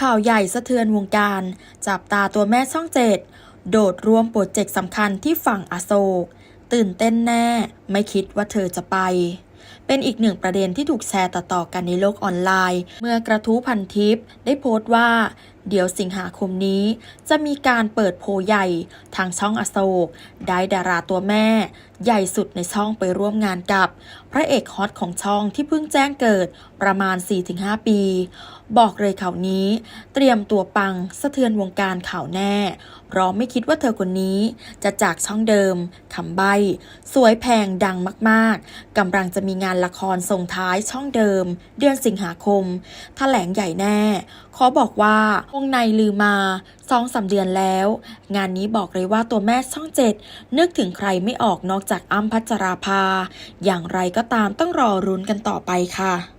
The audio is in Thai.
ข่าวใหญ่สะเทือนวงการ จับตาตัวแม่ช่องเจ็ด โดดร่วมโปรเจกต์สำคัญที่ฝั่งอโศก ตื่นเต้นแน่ ไม่คิดว่าเธอจะไป เป็นอีกหนึ่งประเด็นที่ถูกแชร์ต่อๆกันในโลกออนไลน์ เมื่อกระทู้พันทิปได้โพสต์ว่า เดี๋ยวสิงหาคมนี้ จะมีการเปิดโพใหญ่ทางช่องอโศก ได้ดาราตัวแม่ ใหญ่สุดในช่องไปร่วมงานกับ พระเอกฮอตของช่องที่เพิ่งแจ้งเกิดประมาณ 4-5 ปี บอกเลยข่าวนี้ เตรียมตัวปังสะเทือนวงการข่าวแน่ เพราะไม่คิดว่าเธอคนนี้ จะจากช่องเดิมคำใบ สวยแพงดังมากๆกำลังจะมีงานละครส่งท้ายช่องเดิม เดือนสิงหาคมแถลงใหญ่แน่ ขอบอกว่าวงในลือมาสองสามเดือนแล้ว งานนี้บอกเลยว่าตัวแม่ช่องเจ็ดนึกถึงใครไม่ออกนอกจากอ้ำพัชราภา อย่างไรก็ตามต้องรอรุ้นกันต่อไปค่ะ